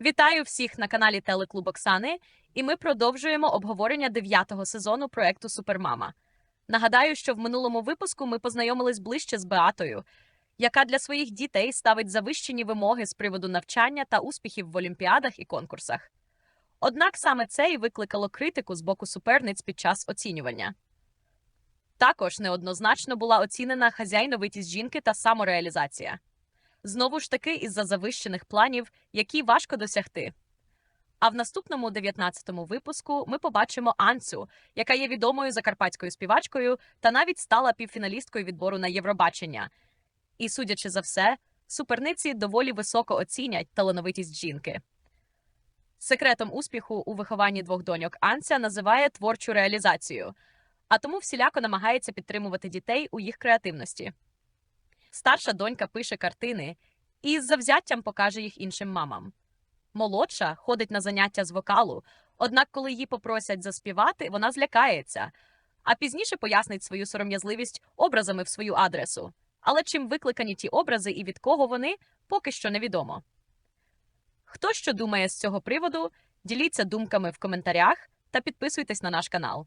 Вітаю всіх на каналі Телеклуб Оксани, і ми продовжуємо обговорення дев'ятого сезону проекту Супермама. Нагадаю, що в минулому випуску ми познайомились ближче з Беатою, яка для своїх дітей ставить завищені вимоги з приводу навчання та успіхів в олімпіадах і конкурсах. Однак саме це і викликало критику з боку суперниць під час оцінювання. Також неоднозначно була оцінена хазяйновитість жінки та самореалізація. Знову ж таки, із-за завищених планів, які важко досягти. А в наступному 19-му випуску ми побачимо Анцю, яка є відомою закарпатською співачкою та навіть стала півфіналісткою відбору на Євробачення. І, судячи за все, суперниці доволі високо оцінять талановитість жінки. Секретом успіху у вихованні двох доньок Анця називає творчу реалізацію, а тому всіляко намагається підтримувати дітей у їх креативності. Старша донька пише картини і з завзяттям покаже їх іншим мамам. Молодша ходить на заняття з вокалу, однак, коли її попросять заспівати, вона злякається, а пізніше пояснить свою сором'язливість образами в свою адресу. Але чим викликані ті образи і від кого вони, поки що невідомо. Хто що думає з цього приводу, діліться думками в коментарях та підписуйтесь на наш канал.